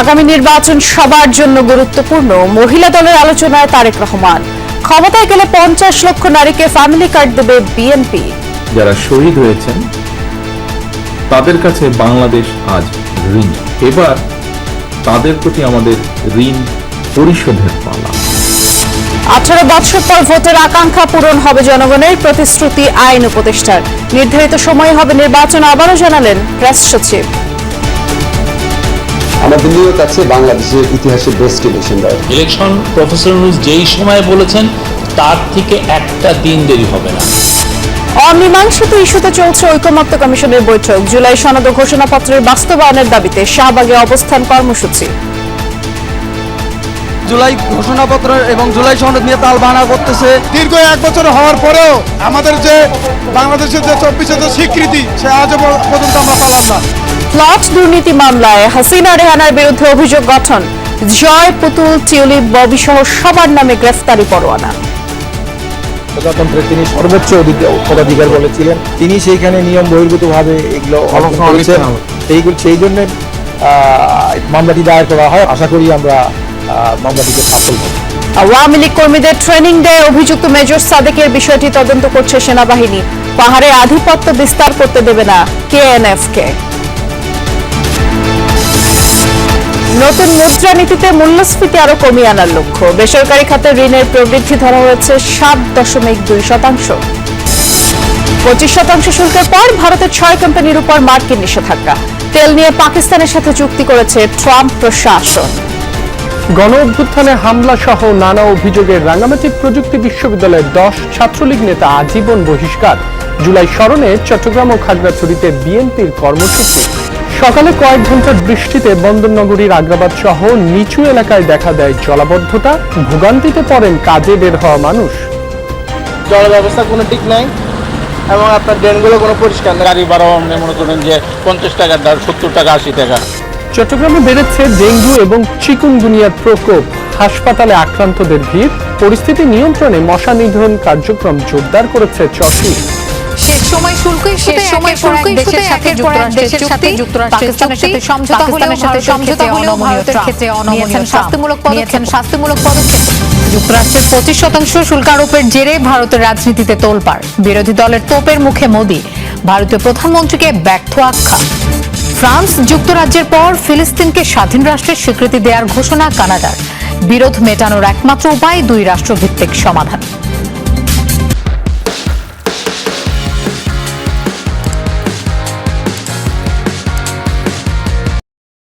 আগামী নির্বাচন সবার জন্য গুরুত্বপূর্ণ। মহিলা দলের আলোচনায় তারেক রহমান। ক্ষমতায় গেলে পঞ্চাশ লক্ষ নারীকে ফ্যামিলি কার্ড দেবে বিএনপি যারা শহীদ হয়েছেন তাদের কাছে বাংলাদেশ আজ ঋণ। এবার তাদের প্রতি আমাদের ঋণ পরিশোধের পালা। আঠারো বছর পর ভোটের আকাঙ্ক্ষা পূরণ হবে জনগণের প্রতিশ্রুতি আইন উপদেষ্টার। নির্ধারিত সময় হবে নির্বাচন আবারও জানালেন প্রেস সচিব। আমাদের নিয়ত আছে বাংলাদেশের ইতিহাসে বেস্ট ইলেকশন দেওয়ার ইলেকশন প্রফেসর নুজ যেই সময় বলেছেন তার থেকে একটা দিন দেরি হবে না। অমীমাংসিত ইস্যুতে চলছে ঐকমত্য কমিশনের বৈঠক। জুলাই সনদ ঘোষণাপত্রের বাস্তবায়নের দাবিতে শাহবাগে অবস্থান কর্মসূচি। জুলাই ঘোষণাপত্র এবং জুলাই সনদ নিয়ে তাল বাহানা করতেছে। দীর্ঘ এক বছর হওয়ার পরেও আমাদের যে বাংলাদেশের যে চব্বিশের যে স্বীকৃতি সে আজও পর্যন্ত আমরা পেলাম না। প্লট দুর্নীতি মামলায় হাসিনা রেহানার বিরুদ্ধে অভিযোগ গঠন। জয় পুতুল টিউলিপ ববি সহ সবার নামে গ্রেফতারি পরোয়ানা। প্রজাতন্ত্রের তিনি সর্বোচ্চ পদাধিকার বলেছিলেন। তিনি সেইখানে নিয়ম বহির্ভূতভাবে এগুলো সেই জন্য মামলাটি দায়ের করা হয়। আশা করি আমরা মামলাটিকে সাফল হবে। আওয়ামী লীগ কর্মীদের ট্রেনিং দেয় অভিযুক্ত মেজর সাদেকের বিষয়টি তদন্ত করছে সেনাবাহিনী। পাহাড়ে আধিপত্য বিস্তার করতে দেবে না কেএনএফ নতুন মুদ্রানীতিতে মূল্যস্ফীতি আরও কমিয়ে আনার লক্ষ্য। বেসরকারি খাতে ঋণের প্রবৃদ্ধি ধরা হয়েছে সাত দশমিক দুই শতাংশ। পঁচিশ শতাংশ শুল্কের পর ভারতের ছয় কোম্পানির উপর মার্কিন নিষেধাজ্ঞা। তেল নিয়ে পাকিস্তানের সাথে চুক্তি করেছে ট্রাম্প প্রশাসন। গণ অভ্যুত্থানে হামলা সহ নানা অভিযোগে রাঙ্গামাটি প্রযুক্তি বিশ্ববিদ্যালয়ের দশ ছাত্রলীগ নেতা আজীবন বহিষ্কার। জুলাই স্মরণে চট্টগ্রাম ও খাগড়াছড়িতে বিএনপির কর্মসূচি। সকালে কয়েক ঘণ্টার বৃষ্টিতে বন্দরনগরীর আগ্রাবাদ সহ নিচু এলাকায় দেখা দেয় জলাবদ্ধতা, ভোগান্তিতে পড়েন কাজে বের হওয়া মানুষ। জল ব্যবস্থা কোনো ঠিক নাই এবং আপনার ড্রেনগুলো কোনো পরিষ্কার গাড়ি ভাড়াও আপনি মনে করেন যে পঞ্চাশ টাকার দাম সত্তর টাকা, আশি টাকা। চট্টগ্রামে বেড়েছে ডেঙ্গু এবং চিকুনগুনিয়ার প্রকোপ। হাসপাতালে আক্রান্তদের ভিড় পরিস্থিতি নিয়ন্ত্রণে মশা নিধন কার্যক্রম জোরদার করেছে চট্টি শেষ সময় শুল্ক ইস্যুতে সময় শুল্ক দেশের সাথে একের পর এক যুক্তরাষ্ট্রের সাথে যুক্তরাষ্ট্রের সাথে সমঝোতা হলেও সাথে সমঝোতা হলেও ভারতের ক্ষেত্রে অনমনীয় শাস্তিমূলক পদক্ষেপ। শাস্তিমূলক পদক্ষেপ। যুক্তরাষ্ট্রের পঁচিশ শতাংশ শুল্ক আরোপের জেরে ভারতের রাজনীতিতে তোলপাড়। বিরোধী দলের তোপের মুখে মোদি। ভারতীয় প্রধানমন্ত্রীকে ব্যর্থ আখ্যা। ফ্রান্স যুক্তরাজ্যের পর ফিলিস্তিনকে স্বাধীন রাষ্ট্রের স্বীকৃতি দেওয়ার ঘোষণা কানাডার। বিরোধ মেটানোর একমাত্র উপায় দুই রাষ্ট্রভিত্তিক সমাধান।